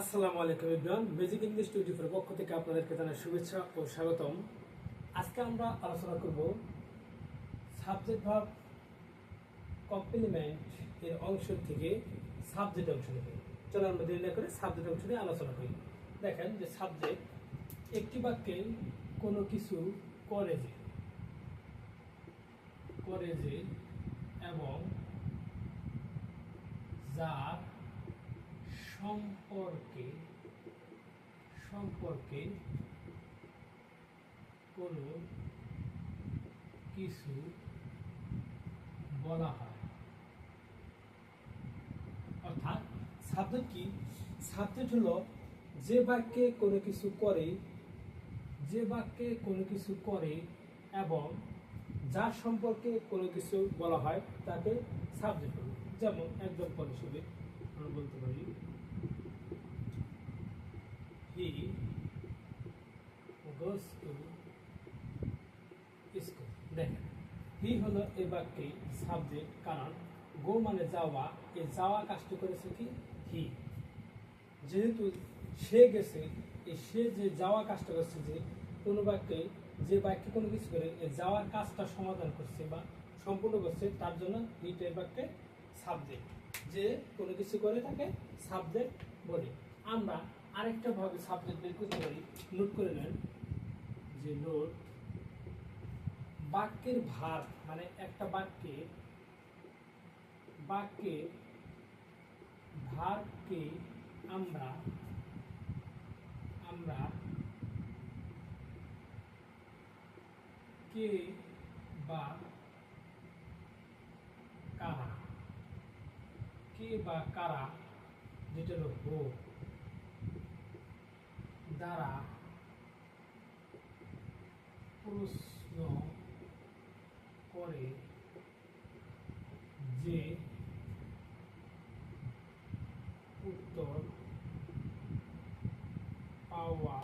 আসসালামু আলাইকুম Ibran বেজিক English twenty পক্ষ থেকে আপনাদেরকে জানাই শুভেচ্ছা ও স্বাগতম। আজকে আমরা আলোচনা করব সাবজেক্ট ভাব কমপ্লিমেন্ট এর অংশ থেকে সাবজেক্ট অংশ থেকে চলো আমরা দেরি না করে সাবজেক্ট অংশ নিয়ে আলোচনা করি। দেখেন যে সাবজেক্ট একটি বাক্যে কোনো কিছু করে যে করে যে এবং যার সম্পর্কে সম্পর্কে কোনো কিছু বলা হয়। অর্থাৎ সাবজেক্ট কি? সাবজেক্ট হলো যে বাক্যে কোনো কিছু করে, যে বাক্যে কোনো কিছু করে এবং যার সম্পর্কে কোনো কিছু বলা হয়, তাকে সাবজেক্ট বলে। যেমন এক্সাম্পল হিসেবে আমরা বলতে পারি গোস টু স্কুল দেখেন হি হলো এই বাক্যে সাবজেক্ট কারণ গো মানে যাওয়া এই যাওয়া কাজটি করেছে কি হি যেহেতু সে গেছে এই সে যে যাওয়া কাজটা করছে যে কোনো বাক্যে যে বাক্যে কোনো কিছু করে এই যাওয়ার কাজটা সমাধান করছে বা সম্পূর্ণ করছে, তার জন্য হিট এই বাক্যে সাবজেক্ট। যে কোনো কিছু করে তাকে সাবজেক্ট বলে। আমরা আরেকটা ভাবে সাবজেক্ট বের করতে পারি। নোট করে নেন যে নোট বাক্যের ভার মানে একটা বাক্যে বাক্যের ভারকে আমরা আমরা কে বা কারা, কে বা কারা, যেটা হলো হো দ্বারা প্রশ্ন করে যে উত্তর পাওয়া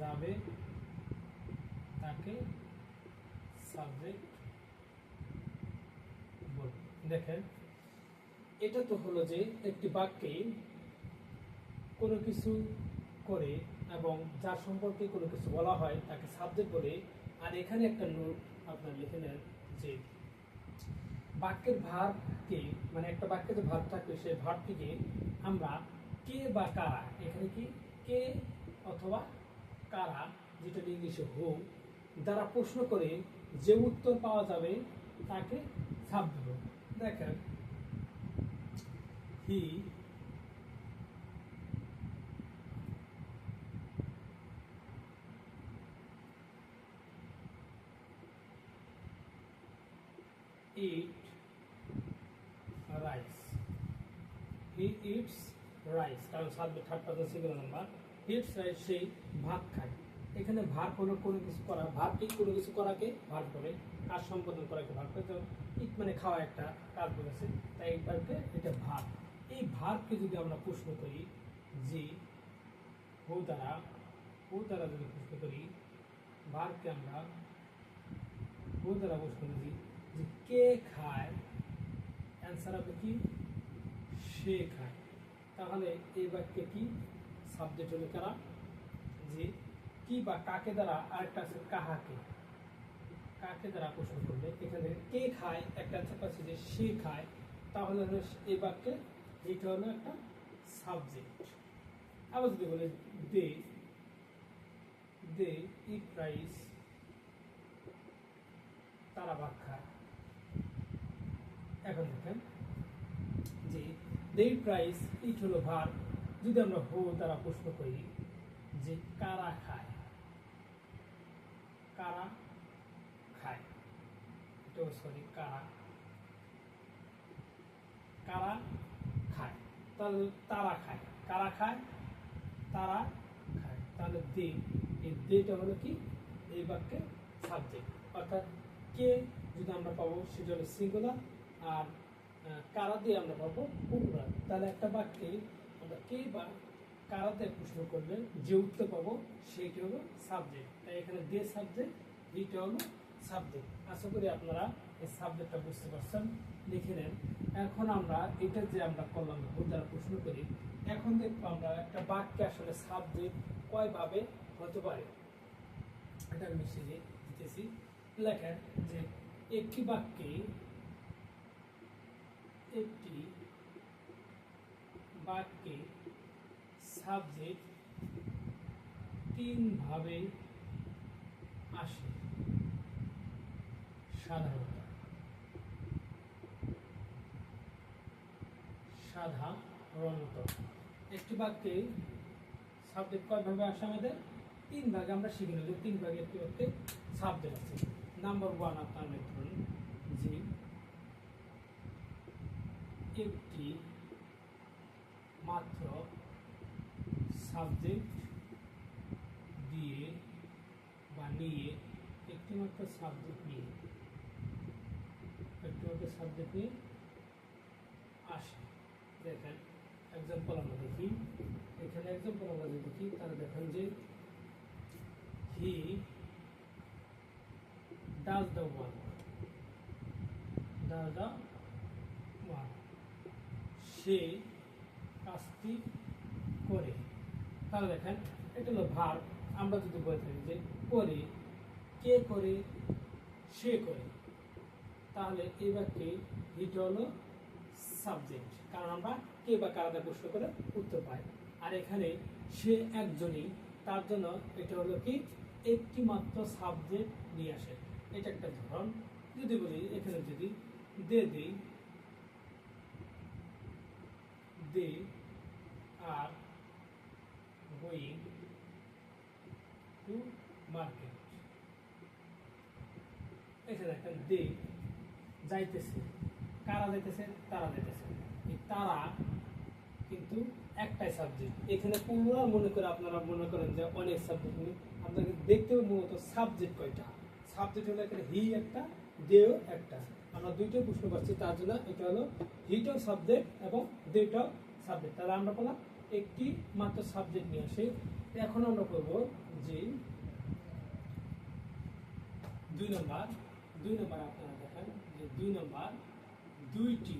যাবে তাকে সাবজেক্ট বলে দেখেন, এটা তো হলো যে একটি বাক্যে কোনো কিছু করে এবং যার সম্পর্কে কোনো কিছু বলা হয়, তাকে সাবজেক্ট বলে। আর এখানে একটা নোট আপনার লিখে নেন যে, বাক্যের ভারকে মানে একটা বাক্যে যে ভার থাকবে, সেই ভারটিকে আমরা কে বা কারা, এখানে কি? কে অথবা কারা, যেটা ইংলিশে হো দ্বারা প্রশ্ন করে যে উত্তর পাওয়া যাবে, তাকে সাবজেক্ট দেখেন he eat rice. He eats rice. কারণ subject third person singular number eats rice সেই ভাত খায়। এখানে ভাত হলো কোনো কিছু করা। এই কোনো কিছু করাকে ভাত করে কাজ সম্পাদন করাকে ভাত করে তো ইট মানে খাওয়া একটা কাজ করেছে তাই এই ভাতকে এটা ভাত। এই ভাতকে যদি আমরা প্রশ্ন করি যে হো দ্বারা হো দ্বারা যদি প্রশ্ন করি, ভাতকে আমরা হো দ্বারা প্রশ্ন করি যে কে খায়? অ্যান্সার হবে কি? সে খায়। তাহলে এই বাক্যে কি? সাবজেক্ট হলো কারা? যে কি বা কাকে দ্বারা আরেকটা আছে কাহাকে? কাকে দ্বারা প্রশ্ন করলে? এখান কে খায়? একটা অ্যান্সার পাচ্ছে যে সে খায়। তাহলে হলো এই বাক্যে এটা হলো একটা সাবজেক্ট আবার যদি বলে দে দে ইট রাইস, তারা ভাত খায়। এখন দেখেন যে দেই প্রাইস ইট হলো ভার, যদি আমরা হো দ্বারা প্রশ্ন করি যে কারা খায়? কারা খায়? এটা সরি কারা? কারা খায়? তাহলে তারা খায়। কারা খায়? তারা খায়। তাহলে দে, এই দেটা হলো কি? এই বাক্যে সাবজেক্ট অর্থাৎ কে যদি আমরা পাবো সেটা হলো সিঙ্গুলার আর কারা দিয়ে আমরা পাবো পুকুরার তাহলে একটা বাক্যে আমরা কে বা কারাতে প্রশ্ন করলে যে উত্তর পাবো সেইটি হলো সাবজেক্ট তাই এখানে দে সাবজেক্ট এইটা হলো সাবজেক্ট আশা করি আপনারা এই সাবজেক্টটা বুঝতে পারছেন। লিখে নেন। এখন আমরা এটা যে আমরা করলাম, ভুল দ্বারা প্রশ্ন করি, এখন দেখব আমরা একটা বাক্যে আসলে সাবজেক্ট কয়ভাবে হতে পারে। এটা আমি মিশিয়ে দিতেছি। লেখেন যে একটি বাক্যে একটি বাক্যে সাবজেক্ট তিনভাবে আসে। সাধারণত। সাধারণত। একটি বাক্যে সাবজেক্ট কয়ভাবে আসে আমাদের? তিন ভাগে আমরা শিখে নেব তিন ভাগে একটি বাক্যে সাবজেক্ট আছে। নাম্বার ওয়ান আপনার লিখুন যে একটি মাত্র সাবজেক্ট দিয়ে বা নিয়ে একটি মাত্র সাবজেক্ট নিয়ে, একটি মাত্র সাবজেক্ট নিয়ে আসে। দেখেন এক্সাম্পল আমরা দেখি। এখানে এক্সাম্পল আমরা দেখি, তাহলে দেখেন যে he does the one does the সে কাজটি করে। তাহলে দেখেন, এটা হলো ভার। আমরা যদি বলে থাকি যে করে, কে করে, সে করে। তাহলে এই বাক্যে এটা হলো সাবজেক্ট কারণ আমরা কে বা কারাদা প্রশ্ন করে উত্তর পাই। আর এখানে সে একজনই, তার জন্য এটা হলো কি? একটি মাত্র সাবজেক্ট নিয়ে আসে। এটা একটা ধরন। যদি বলি, এখানে যদি দে দিই they are going to market এখানে একটা দে যাইতেছে, কারা যাইতেছে, তারা যাইতেছে। তারা কিন্তু একটাই সাবজেক্ট এখানে পুরো মনে করে আপনারা মনে করেন যে অনেক সাবজেক্ট নিয়ে আপনাকে দেখতে হবে মূলত সাবজেক্ট কয়টা? সাবজেক্ট হলো এখানে হি একটা দেও একটা। আমরা দুইটাই প্রশ্ন করছি, তার জন্য এটা হলো হিটাও সাবজেক্ট এবং দেটাও সাবজেক্ট তাহলে আমরা বললাম একটি মাত্র সাবজেক্ট নিয়ে আসে। এখন আমরা করব যে দুই নম্বর দুই নম্বর আপনারা দেখেন যে দুই নম্বর দুইটি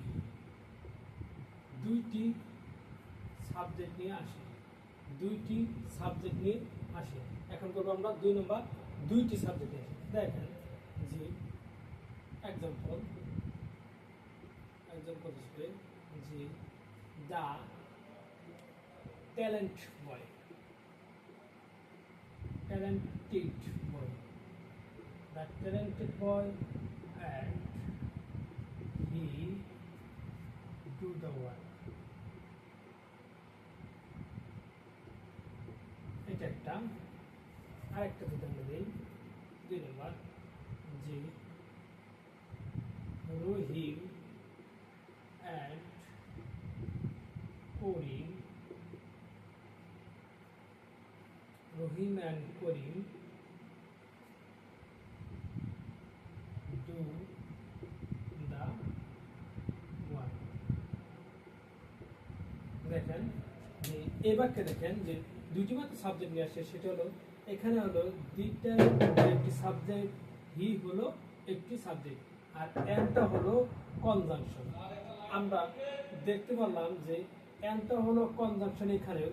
দুইটি সাবজেক্ট নিয়ে আসে। দুইটি সাবজেক্ট নিয়ে আসে। এখন করব আমরা দুই নম্বর দুইটি সাবজেক্ট নিয়ে আসে। দেখেন যে এক্সাম্পল এক্সাম্পল হিসেবে যে the talent boy talented boy. The talented boy and he do the work. এটা একটা আরেকটা যদি আমরা দিই দুই নম্বর যে Rahim and Karim Rahim and Karim do the one দেখেন যে এই বাক্যে দেখেন যে দুইটি মাত্র সাবজেক্ট নিয়ে আসছে সেটা হলো এখানে হলো দুইটা একটি সাবজেক্ট হি হলো একটি সাবজেক্ট আর একটা হলো কনজাংশন আমরা দেখতে পারলাম যে একটা হলো কনজাংশন এখানে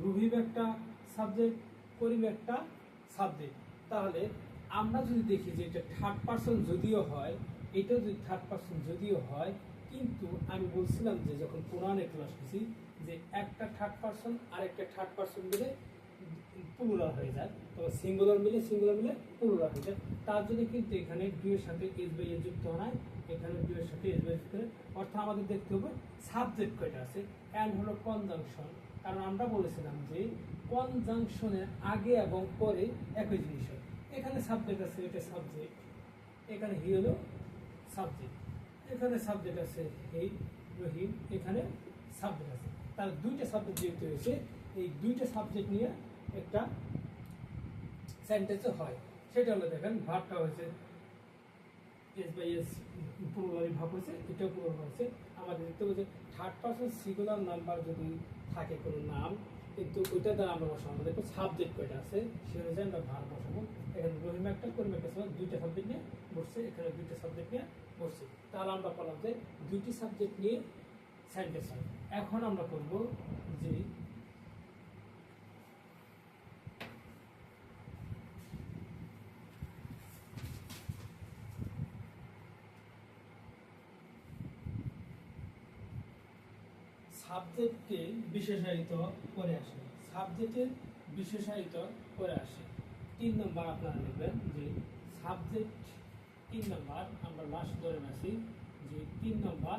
রুহিম একটা সাবজেক্ট করিম একটা সাবজেক্ট। তাহলে আমরা যদি দেখি যে এটা থার্ড পার্সন যদিও হয়, এটা যদি থার্ড পার্সন যদিও হয়, কিন্তু আমি বলছিলাম যে যখন পুরাণে ক্লাস করছি, যে একটা থার্ড পার্সন আর একটা থার্ড পার্সন মিলে পুরুলার হয়ে যায়। তো সিঙ্গুলার মিলে সিঙ্গুলার মিলে পুরুলার হয়ে যায়। তার জন্য কিন্তু এখানে দুইয়ের সাথে এস বাই এ যুক্ত হয় এখানে দুইয়ের সাথে এস বাই যুক্ত অর্থাৎ আমাদের দেখতে হবে সাবজেক্ট কয়টা আছে। অ্যান্ড হলো কনজাংশন কারণ আমরা বলেছিলাম যে কনজাংশনের আগে এবং পরে একই জিনিস হয়। এখানে সাবজেক্ট আছে, এটা সাবজেক্ট এখানে হি হলো সাবজেক্ট এখানে সাবজেক্ট আছে হি রহিম। এখানে সাবজেক্ট আছে। তার দুইটা সাবজেক্ট যেহেতু হয়েছে এই দুইটা সাবজেক্ট নিয়ে একটা সেন্টেন্সে হয়। সেটা হলো দেখেন ভাবটা হয়েছে এস বাই এস পুরোপুরি ভাব হয়েছে, এটাও পুরোপুরি হয়েছে। আমাদের দেখতে হবে যে থার্ড পার্সন সিঙ্গুলার নাম্বার যদি থাকে কোনো নাম, কিন্তু ওইটা দ্বারা আমরা বসাবো। একটু সাবজেক্ট কয়টা আছে? সে অনুযায়ী আমরা ভার বসাবো। এখানে রহিম একটা করিম একটা দুইটা সাবজেক্ট নিয়ে বসছে, এখানে দুইটা সাবজেক্ট নিয়ে বসছে। তাহলে আমরা বললাম যে দুইটি সাবজেক্ট নিয়ে সেন্টেন্স হয়। এখন আমরা করব যে সাবজেক্টকে বিশেষায়িত করে আসে। সাবজেক্টের বিশেষায়িত করে আসে। তিন নম্বর আপনারা দেখবেন যে সাবজেক্ট তিন নম্বর আমরা লাস্ট ধরে আসি যে তিন নম্বর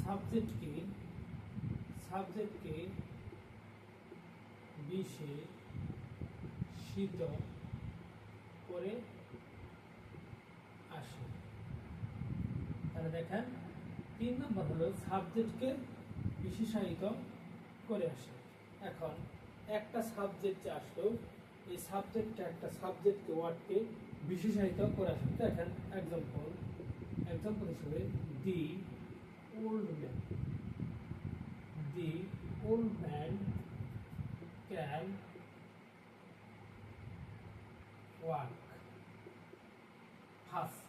সাবজেক্টকে সাবজেক্টকে বিশেষিত করে আসে। তাহলে দেখেন, তিন নম্বর হলো সাবজেক্টকে বিশেষায়িত করে আসে। এখন একটা সাবজেক্ট যে আসলো, এই সাবজেক্টটা একটা সাবজেক্টকে ওয়ার্ডকে বিশেষায়িত করে আসে। দেখেন এক্সাম্পল এক্সাম্পল হিসেবে the old man the old man can work fast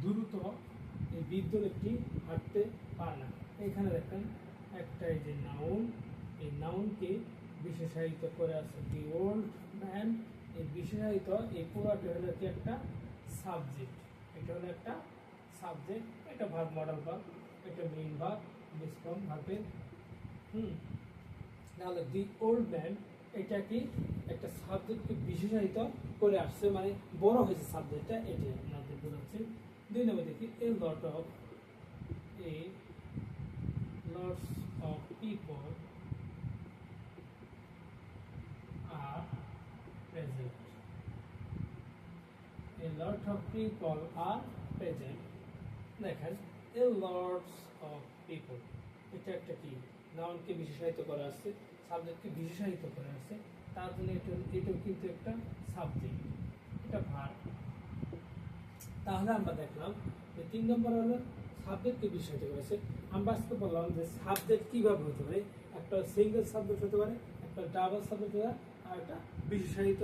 দ্রুত বৃদ্ধ ব্যক্তি হাঁটতে পারে না। এখানে দেখেন একটা এই যে নাউন এই নাউনকে বিশেষায়িত করে আছে দি ওল্ড ম্যান এই বিশেষায়িত, এই পুরাটা হলো কি একটা সাবজেক্ট এটা হলো একটা সাবজেক্ট এটা ভাব মডেল ভাব এটা মেইন ভাব ডিসফর্ম ভাবের হুম, তাহলে দি ওল্ড ম্যান এটা কি একটা সাবজেক্টকে বিশেষায়িত করে আসছে মানে বড় হয়েছে সাবজেক্টটা এটি আপনাদের বোঝাচ্ছে। দুই নম্বর দেখি a lot of a lots of people are present a lot of people are present দেখেন এ লটস অফ পিপল এটা একটা কি? নাউনকে বিশেষায়িত করা আছে সাবজেক্টকে বিশেষায়িত করা আছে। তার জন্য এটা এটাও কিন্তু একটা সাবজেক্ট এটা ভার তাহলে আমরা দেখলাম যে তিন নম্বর হলো সাবজেক্টকে বিশেষায়িত করেছে আমরা আজকে বললাম যে সাবজেক্ট কীভাবে হতে পারে? একটা সিঙ্গেল সাবজেক্ট হতে পারে, একটা ডাবল সাবজেক্ট হতে পারে, আর একটা বিশেষায়িত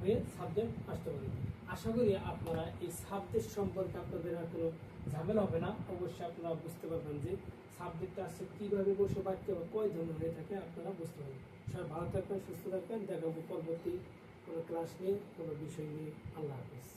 হয়ে সাবজেক্ট আসতে পারে। আশা করি আপনারা এই সাবজেক্ট সম্পর্কে আপনাদের আর কোনো ঝামেলা হবে না। অবশ্যই আপনারা বুঝতে পারবেন যে সাবজেক্টটা আসছে কীভাবে বসে বাক্য বা কয় ধরনের হয়ে থাকে, আপনারা বুঝতে পারবেন। সবাই ভালো থাকবেন, সুস্থ থাকবেন। দেখাবো পরবর্তী কোনো ক্লাস নিয়ে, কোনো বিষয় নিয়ে। আল্লাহ হাফিজ।